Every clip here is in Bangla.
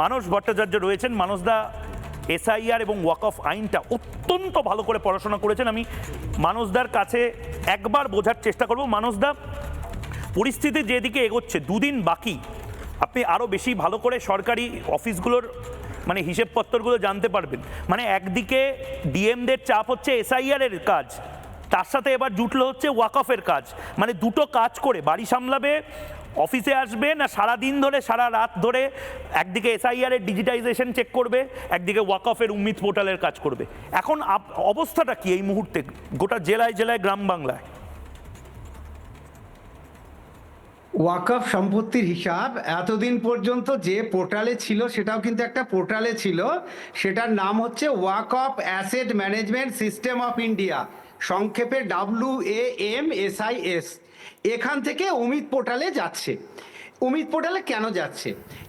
মানস ভট্টাচার্য রয়েছেন। মানসদা এসআইআর এবং ওয়াক অফ আইনটা অত্যন্ত ভালো করে পড়াশোনা করেছেন। আমি মানসদার কাছে একবার বোঝার চেষ্টা করব। মানসদা পরিস্থিতি যেদিকে এগোচ্ছে, দুদিন বাকি। আপনি আরও বেশি ভালো করে সরকারি অফিসগুলোর মানে হিসেবপত্রগুলো জানতে পারবেন। মানে একদিকে ডিএমদের চাপ হচ্ছে এসআইআর এর কাজ, তার সাথে এবার জুটলো হচ্ছে ওয়াকফের কাজ। মানে দুটো কাজ করে, বাড়ি সামলাবে অফিসে আসবে না সারা দিন ধরে, সারা রাত ধরে একদিকে এসআইআর এর ডিজিটাইজেশন চেক করবে, একদিকে ওয়াকফের উম্মিদ পোর্টালের কাজ করবে। এখন অবস্থাটা কি এই মুহূর্তে? গোটা জেলায় জেলায়, গ্রাম বাংলায়? ওয়াকফ সম্পত্তির হিসাব এতদিন পর্যন্ত যে পোর্টালে ছিল, সেটাও কিন্তু একটা পোর্টালে ছিল। সেটার নাম হচ্ছে Waqf asset management system of India সংক্ষেপে W A M S I S এখান থেকে অমিত পোর্টালে যাচ্ছে। অমিত পোর্টালে কেন যাচ্ছে?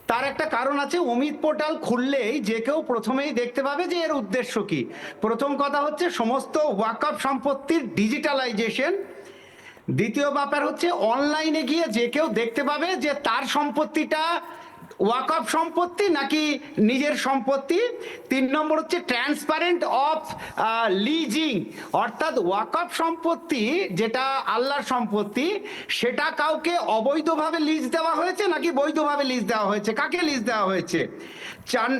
তার একটা কারণ আছে, অমিত পোর্টাল খুললেই যে কেউ প্রথমেই দেখতে পাবে যে এর উদ্দেশ্য কি। প্রথম কথা হচ্ছে, সমস্ত ওয়াকআপ সম্পত্তির ডিজিটালাইজেশন। দ্বিতীয় ব্যাপার হচ্ছে, অনলাইনে গিয়ে যে কেউ দেখতে পাবে যে তার সম্পত্তিটা ওয়াকফ সম্পত্তি নাকি নিজের সম্পত্তি? তিন নম্বর হচ্ছে ট্রান্সপারেন্ট অফ লিজিং। অর্থাৎ ওয়াকফ সম্পত্তি যেটা আল্লাহর সম্পত্তি, সেটা কাউকে অবৈধভাবে লিজ দেওয়া হয়েছে নাকি বৈধভাবে লিজ দেওয়া হয়েছে? কাকে লিজ দেওয়া হয়েছে? চার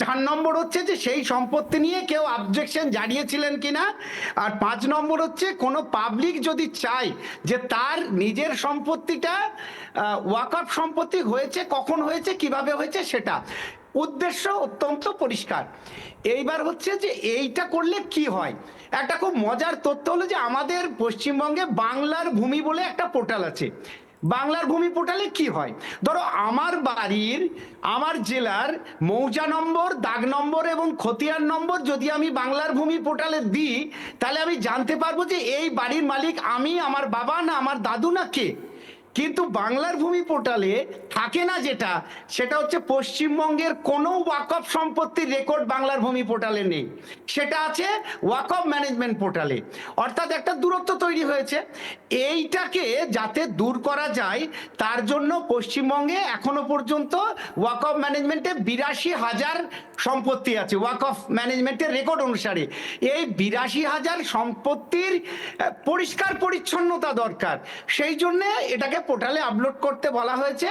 চার নম্বর হচ্ছে যে সেই সম্পত্তি নিয়ে কেউ অবজেকশন জানিয়েছিলেন কিনা? আর পাঁচ নম্বর হচ্ছে কোনো পাবলিক যদি চায় যে তার নিজের সম্পত্তিটা ওয়াকআপ সম্পত্তি হয়েছে, কখন হয়েছে, কীভাবে হয়েছে সেটা। উদ্দেশ্য অত্যন্ত পরিষ্কার। এইবার হচ্ছে যে এইটা করলে কি হয়? একটা খুব মজার তথ্য হলো যে আমাদের পশ্চিমবঙ্গে বাংলার ভূমি বলে একটা পোর্টাল আছে। বাংলার ভূমি পোর্টালে কি হয়? ধরো আমার বাড়ির, আমার জেলার মৌজা নম্বর, দাগ নম্বর এবং খতিয়ান নম্বর যদি আমি বাংলার ভূমি পোর্টালে দিই, তাহলে আমি জানতে পারব যে এই বাড়ির মালিক আমি, আমার বাবা না, আমার দাদু না কে? কিন্তু বাংলার ভূমি পোর্টালে থাকে না যেটা, সেটা হচ্ছে পশ্চিমবঙ্গের কোনো ওয়াকফ সম্পত্তির রেকর্ড বাংলার ভূমি পোর্টালে নেই। সেটা আছে ওয়াকফ ম্যানেজমেন্ট পোর্টালে। অর্থাৎ একটা দূরত্ব তৈরি হয়েছে। এইটাকে যাতে দূর করা যায়, তার জন্য পশ্চিমবঙ্গে এখনও পর্যন্ত ওয়াকফ ম্যানেজমেন্টে বিরাশি হাজার সম্পত্তি আছে, ওয়াকফ ম্যানেজমেন্টের রেকর্ড অনুসারে। এই বিরাশি হাজার সম্পত্তির পরিষ্কার পরিচ্ছন্নতা দরকার। সেই জন্যে এটাকে পোর্টালে আপলোড করতে বলা হয়েছে।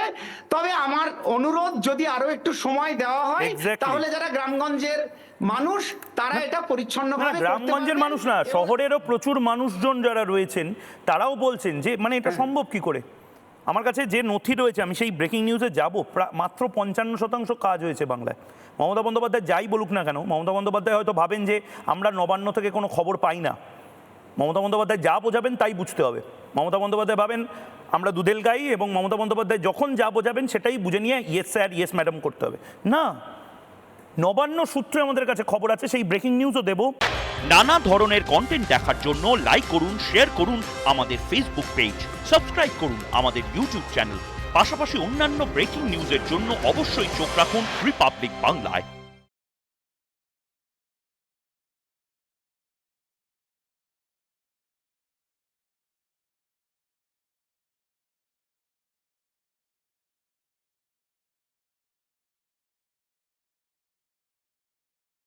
তবে আমার অনুরোধ যদি আরও একটু সময় দেওয়া হয়. তাহলে যারা গ্রামগঞ্জের মানুষ তারা এটা পরিচ্ছন্নভাবে গ্রামগঞ্জের মানুষ না শহরেরও প্রচুর মানুষজন যারা রয়েছেন তারাও বলছেন যে মানে এটা সম্ভব কি করে? আমার কাছে যে নথি রয়েছে আমি সেই ব্রেকিং নিউজে যাব। মাত্র পঞ্চান্ন শতাংশ কাজ হয়েছে বাংলায়। মমতা বন্দ্যোপাধ্যায় যাই বলুক না কেন মমতা বন্দ্যোপাধ্যায় হয়তো ভাবেন যে আমরা নবান্ন থেকে কোনো খবর পাই না। মমতা বন্দ্যোপাধ্যায় যা বোঝাবেন তাই বুঝতে হবে। মমতা বন্দ্যোপাধ্যায় ভাবেন, আমরা দুধেল গাই এবং মমতা বন্দ্যোপাধ্যায় যখন যা বোঝাবেন সেটাই বুঝে নিয়ে ইয়েস স্যার ইয়েস ম্যাডাম করতে হবে। না, নবান্ন সূত্রে আমাদের কাছে খবর আছে, সেই ব্রেকিং নিউজও দেবো। নানা ধরনের কন্টেন্ট দেখার জন্য লাইক করুন শেয়ার করুন আমাদের ফেসবুক পেজ সাবস্ক্রাইব করুন আমাদের ইউটিউব চ্যানেল পাশাপাশি অন্যান্য ব্রেকিং নিউজের জন্য অবশ্যই চোখ রাখুন রিপাবলিক বাংলায়